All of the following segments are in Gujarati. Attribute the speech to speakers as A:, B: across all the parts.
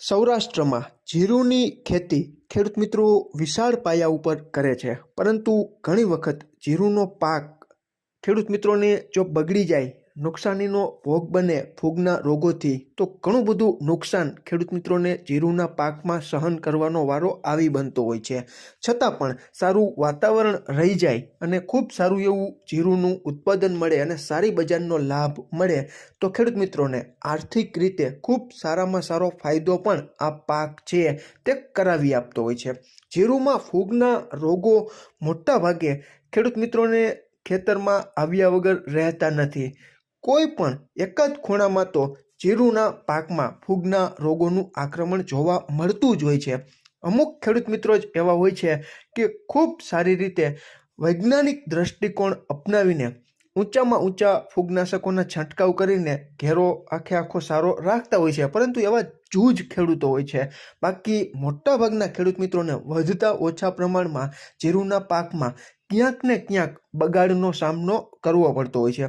A: સૌરાષ્ટ્રમાં જીરુંની ખેતી ખેડૂત મિત્રો વિશાળ પાયા ઉપર કરે છે. પરંતુ ઘણી વખત જીરુંનો પાક ખેડૂત મિત્રોને જો બગડી જાય નુકસાનીનો ભોગ બને ફૂગના રોગોથી, તો ઘણું બધું નુકસાન ખેડૂત મિત્રોને જીરુના પાકમાં સહન કરવાનો વારો આવી બનતો હોય છે. છતાં પણ સારું વાતાવરણ રહી જાય અને ખૂબ સારું એવું જીરુનું ઉત્પાદન મળે અને સારી બજારનો લાભ મળે, તો ખેડૂત મિત્રોને આર્થિક રીતે ખૂબ સારામાં સારો ફાયદો પણ આ પાક છે તે કરાવી આપતો હોય છે. જીરુમાં ફૂગના રોગો મોટા ભાગે ખેડૂત મિત્રોને ખેતરમાં આવ્યા વગર રહેતા નથી. કોઈ પણ એક જ ખૂણામાં તો જીરુના પાકમાં ફૂગના રોગોનું આક્રમણ જોવા મળતું જ હોય છે. અમુક ખેડૂત મિત્રો જ એવા હોય છે કે ખૂબ સારી રીતે વૈજ્ઞાનિક દ્રષ્ટિકોણ અપનાવીને ઊંચામાં ઊંચા ફૂગનાશકોના છંટકાવ કરીને ઘેરો આખે આખો સારો રાખતા હોય છે. પરંતુ એવા જૂજ ખેડૂતો હોય છે. બાકી મોટાભાગના ખેડૂત મિત્રોને વધતા ઓછા પ્રમાણમાં જીરુના પાકમાં ક્યાંક ને ક્યાંક બગાડનો સામનો કરવો પડતો હોય છે.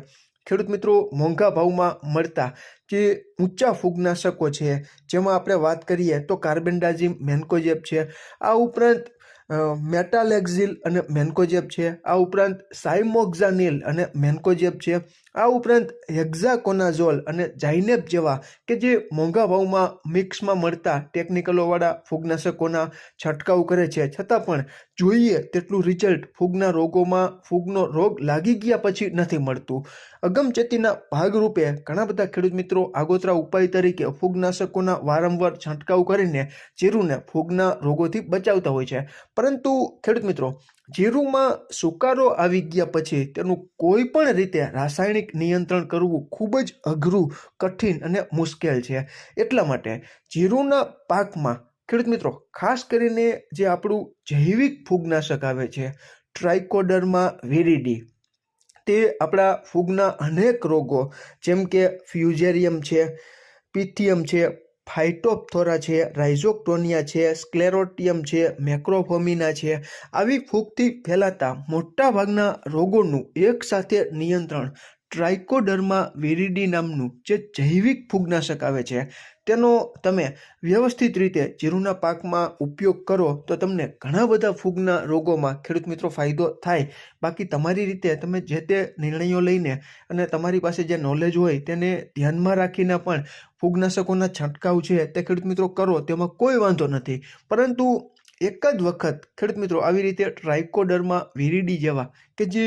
A: ખેડૂત મિત્રો, મોંઘા ભાવમાં મળતા જે ઊંચા ફૂગનાશકો છે, જેમાં આપણે વાત કરીએ તો કાર્બેન્ડાઝિમ મેન્કોજેબ છે. આ ઉપરાંત મેટાલેક્ઝિલ અને મેન્કોજેબ છે. આ ઉપરાંત સાઇમોક્ઝાનિલ અને મેન્કોજેબ છે. આ ઉપરાંત હેક્ઝાકોનાઝોલ અને જાઇનેબ જેવા કે જે મોંઘા ભાવમાં મિક્સમાં મળતા ટેકનિકલોવાળા ફૂગનાશકોના છંટકાવ કરે છે. છતાં પણ જોઈએ તેટલું રિઝલ્ટ ફૂગના રોગોમાં ફૂગનો રોગ લાગી ગયા પછી નથી મળતું. અગમચેતીના ભાગરૂપે ઘણા બધા ખેડૂત મિત્રો આગોતરા ઉપાય તરીકે ફૂગનાશકોના વારંવાર છંટકાવ કરીને જીરુને ફૂગના રોગોથી બચાવતા હોય છે. પરંતુ ખેડૂત મિત્રો, જીરુમાં સુકારો આવી ગયા પછી તેનું કોઈ પણ રીતે રાસાયણિક નિયંત્રણ કરવું ખૂબ જ અઘરું, કઠિન અને મુશ્કેલ છે. એટલા માટે જીરુના પાકમાં ખેડૂત મિત્રો, ખાસ કરીને જે આપણું જૈવિક ફૂગનાશક આવે છે ટ્રાઇકોડરમાં વેરીડી, તે આપણા ફૂગના અનેક રોગો, જેમ કે ફ્યુઝેરિયમ છે, પિથિયમ છે ફાઇટોપ્થોરા છે, રાઇઝોક્ટોનિયા છે, સ્ક્લેરોટિયમ છે, મેક્રોફોમિના છે. આવી ફૂગથી ફેલાતા મોટાભાગના રોગોનું એકસાથે નિયંત્રણ ટ્રાઇકોડર્મા વેરિડી નામનું જે જૈવિક ફૂગનાશક આવે છે, તેનો તમે વ્યવસ્થિત રીતે જીરુના પાકમાં ઉપયોગ કરો તો તમને ઘણા બધા ફૂગના રોગોમાં ખેડૂત મિત્રો ફાયદો થાય. બાકી તમારી રીતે તમે જે તે નિર્ણયો લઈને અને તમારી પાસે જે નોલેજ હોય તેને ધ્યાનમાં રાખીને પણ ફૂગનાશકોના છંટકાવ છે તે ખેડૂત મિત્રો કરો, તેમાં કોઈ વાંધો નથી. પરંતુ એક જ વખત ખેડૂત મિત્રો આવી રીતે ટ્રાઇકોડર્મા વિરીડી જેવા કે જે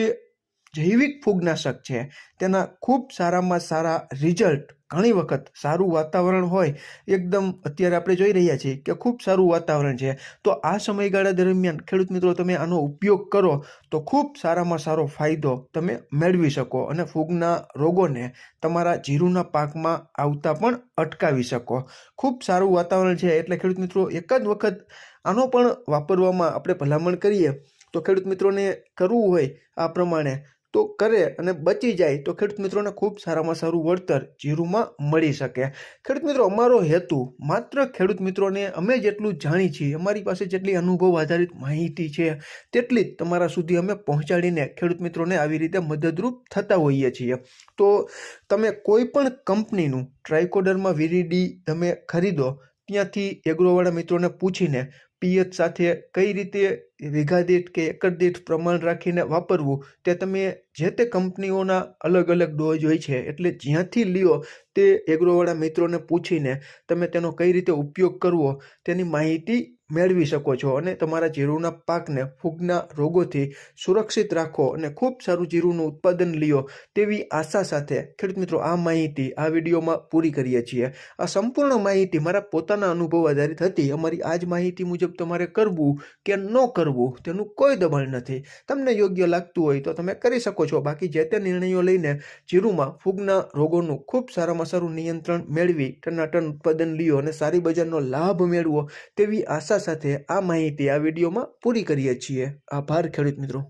A: જૈવિક ફૂગનાશક છે. તેના ખૂબ સારામાં સારા રિઝલ્ટ ઘણી વખત સારું વાતાવરણ હોય. એકદમ અત્યારે આપણે જોઈ રહ્યા છીએ કે ખૂબ સારું વાતાવરણ છે. તો આ સમયગાળા દરમિયાન, ખેડૂત મિત્રો, તમે આનો ઉપયોગ કરો તો ખૂબ સારામાં સારો ફાયદો તમે મેળવી શકો અને ફૂગના રોગોને તમારા જીરુના પાકમાં આવતા પણ અટકાવી શકો. ખૂબ સારું વાતાવરણ છે એટલે ખેડૂત મિત્રો, એક જ વખત આનો પણ વાપરવામાં આપણે ભલામણ કરીએ તો ખેડૂત મિત્રોને કરવું હોય આ પ્રમાણે તો કરે અને બચી જાય તો ખેડૂત મિત્રોને ખૂબ સારામાં સારું વળતર જીરુમાં મળી શકે. ખેડૂત મિત્રો, અમારો હેતુ માત્ર ખેડૂત મિત્રોને અમે જેટલું જાણી છીએ, અમારી પાસે જેટલી અનુભવ આધારિત માહિતી છે, તેટલી જ તમારા સુધી અમે પહોંચાડીને ખેડૂત મિત્રોને આવી રીતે મદદરૂપ થતા હોઈએ છીએ. તો તમે કોઈ પણ કંપનીનું ટ્રાયકોડરમાં વીરીડી તમે ખરીદો, ત્યાંથી એગ્રોવાળા મિત્રોને પૂછીને પિયત સાથે કઈ રીતે વીઘા દીઠ કે એકર દીઠ પ્રમાણ રાખીને વાપરવું, તે તમે જે તે કંપનીઓના અલગ અલગ ડોઝ હોય છે, એટલે જ્યાંથી લ્યો તે એગ્રોવાળા મિત્રોને પૂછીને તમે તેનો કઈ રીતે ઉપયોગ કરવો, તેની માહિતી મેળવી શકો છો અને તમારા જીરુના પાકને ફૂગના રોગોથી સુરક્ષિત રાખો અને ખૂબ સારું જીરુનું ઉત્પાદન લ્યો તેવી આશા સાથે. ખેડૂત મિત્રો, આ માહિતી આ વિડીયોમાં પૂરી કરીએ છીએ. આ સંપૂર્ણ માહિતી મારા પોતાના અનુભવ આધારિત હતી. અમારી આ જ માહિતી મુજબ તમારે કરવું કે ન કરવું તેનું કોઈ દબાણ નથી. તમને યોગ્ય લાગતું હોય તો તમે કરી શકો છો. બાકી જે તે નિર્ણયો લઈને જીરુમાં ફૂગના રોગોનું ખૂબ સારામાં સારું નિયંત્રણ મેળવી ટનાટન ઉત્પાદન લ્યો અને સારી બજારનો લાભ મેળવો તેવી આશા સાથે આ માહિતી આ વિડીયોમાં પૂરી કરીએ છીએ. આભાર ખેડૂત મિત્રો.